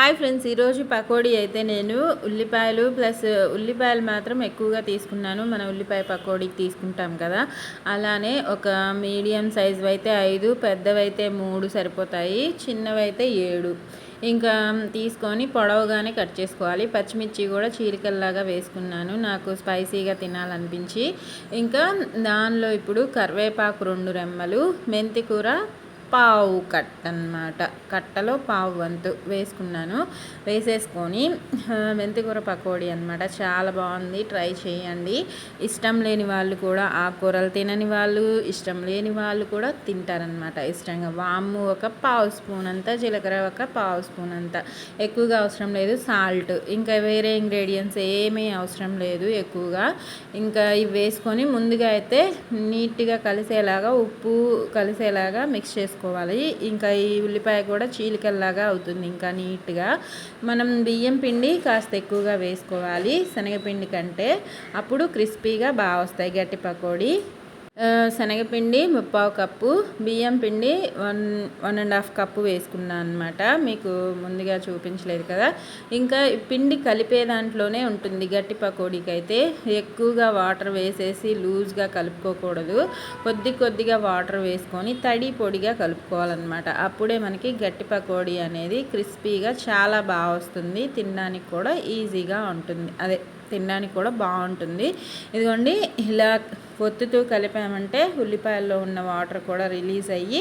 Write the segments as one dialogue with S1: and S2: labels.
S1: Hi friends ఈరోజు పకోడీ అయితే నేను ఉల్లిపాయలు ప్లస్ ఉల్లిపాయలు మాత్రం ఎక్కువగా తీసుకున్నాను. మన ఉల్లిపాయ పకోడీకి తీసుకుంటాం కదా. అలానే ఒక మీడియం సైజు అయితే ఐదు పెద్దవైతే మూడు సరిపోతాయి చిన్నవైతే ఏడు. ఇంకా తీసుకొని పొడవుగానే కట్ చేసుకోవాలి. పచ్చిమిర్చి కూడా చీరికల్లాగా వేసుకున్నాను. నాకు స్పైసీగా తినాలనిపించి. ఇంకా దానిలో ఇప్పుడు కరివేపాకు రెండు రెమ్మలు మెంతి కూర పావు కట్ట అనమాట కట్టలో పావు వంతు వేసుకున్నాను. వేసేసుకొని మెంతికూర పకోడీ అనమాట చాలా బాగుంది. ట్రై చేయండి. ఇష్టం లేని వాళ్ళు కూడా ఆకుకూరలు తినని వాళ్ళు ఇష్టం లేని వాళ్ళు కూడా తింటారనమాట ఇష్టంగా వాము ఒక పావు స్పూన్ అంతా జీలకర్ర ఒక పావు స్పూన్ అంతా ఎక్కువగా అవసరం లేదు. సాల్ట్. ఇంకా వేరే ఇంగ్రీడియంట్స్ ఏమీ అవసరం లేదు ఎక్కువగా. ఇంకా ఇవి వేసుకొని ముందుగా అయితే నీట్గా కలిసేలాగా ఉప్పు కలిసేలాగా మిక్స్ చేసుకొని చేసుకోవాలి ఇంకా ఈ ఉల్లిపాయ కూడా చీలికల్లాగా అవుతుంది ఇంకా నీట్గా. మనం బియ్యం పిండి కాస్త ఎక్కువగా వేసుకోవాలి. శనగపిండి కంటే అప్పుడు క్రిస్పీగా బాగా వస్తాయి గట్టి పకోడీ. శనగపిండి ముప్పావు కప్పు బియ్యం పిండి one one and half cup వేసుకున్నాను అనమాట మీకు ముందుగా చూపించలేదు కదా. ఇంకా పిండి కలిపే దాంట్లోనే ఉంటుంది గట్టి పకోడీకి అయితే ఎక్కువగా వాటర్ వేసేసి లూజ్గా కలుపుకోకూడదు. కొద్ది కొద్దిగా వాటర్ వేసుకొని తడి పొడిగా కలుపుకోవాలన్నమాట. అప్పుడే మనకి గట్టి పకోడీ అనేది క్రిస్పీగా చాలా బాగా వస్తుంది. తినడానికి కూడా ఈజీగా ఉంటుంది. అదే. తినడానికి కూడా బాగుంటుంది. ఇదిగోండి ఇలా ఒత్తుతూ కలిపామంటే ఉల్లిపాయల్లో ఉన్న వాటర్ కూడా రిలీజ్ అయ్యి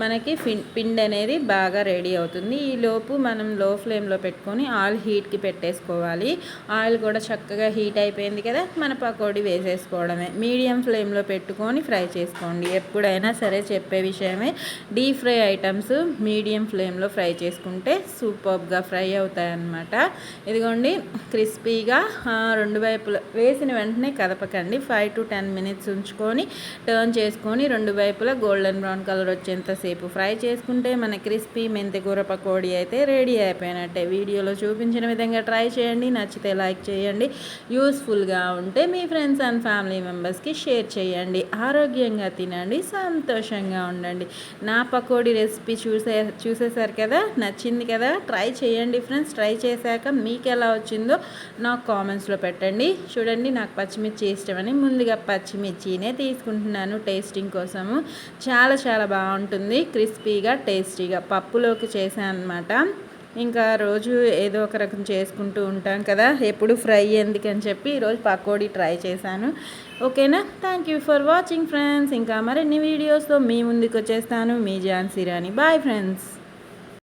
S1: మనకి పిండి అనేది బాగా రెడీ అవుతుంది. ఈ లోపు మనం లో ఫ్లేమ్లో పెట్టుకొని ఆయిల్ హీట్కి పెట్టేసుకోవాలి. ఆయిల్ కూడా చక్కగా హీట్ అయిపోయింది కదా మన పకోడీ వేసేసుకోవడమే. మీడియం ఫ్లేమ్లో పెట్టుకొని ఫ్రై చేసుకోండి. ఎప్పుడైనా సరే చెప్పే విషయమే డీప్ ఫ్రై ఐటమ్స్ మీడియం ఫ్లేమ్లో ఫ్రై చేసుకుంటే సూపర్గా ఫ్రై అవుతాయి అన్నమాట ఇదిగోండి క్రిస్పీగా రెండు వైపులా వేసిన వెంటనే కదపకండి. ఫైవ్ టు టెన్ మినిట్స్ ఉంచుకొని టర్న్ చేసుకొని రెండు వైపులా గోల్డెన్ బ్రౌన్ కలర్ వచ్చేంతసేపు ఫ్రై చేసుకుంటే మన క్రిస్పీ మెంతికూర పకోడీ అయితే రెడీ అయిపోయినట్టే. వీడియోలో చూపించిన విధంగా ట్రై చేయండి. నచ్చితే లైక్ చేయండి. యూస్ఫుల్గా ఉంటే మీ ఫ్రెండ్స్ అండ్ ఫ్యామిలీ మెంబర్స్కి షేర్ చేయండి. ఆరోగ్యంగా తినండి. సంతోషంగా ఉండండి. నా పకోడీ రెసిపీ చూసే చూసేసారు కదా? నచ్చింది కదా? ట్రై చేయండి ఫ్రెండ్స్ ట్రై చేశాక మీకు ఎలా వచ్చిందో నాకు కామెంట్స్లో పెట్టండి. చూడండి నాకు పచ్చిమిర్చి ఇష్టమని ముందుగా పచ్చిమిర్చినే తీసుకుంటున్నాను టేస్టింగ్ కోసము. చాలా చాలా బాగుంటుంది. క్రిస్పీగా టేస్టీగా పప్పులోకి చేశాను అనమాట ఇంకా రోజు ఏదో ఒక రకం చేసుకుంటూ ఉంటాం కదా ఎప్పుడు ఫ్రై ఎందుకని చెప్పి ఈరోజు పకోడీ ట్రై చేశాను. ఓకేనా? Thank you for watching friends ఇంకా మరిన్ని వీడియోస్తో మీ ముందుకు వచ్చేస్తాను మీ ఝాన్సీ రాణి. Bye friends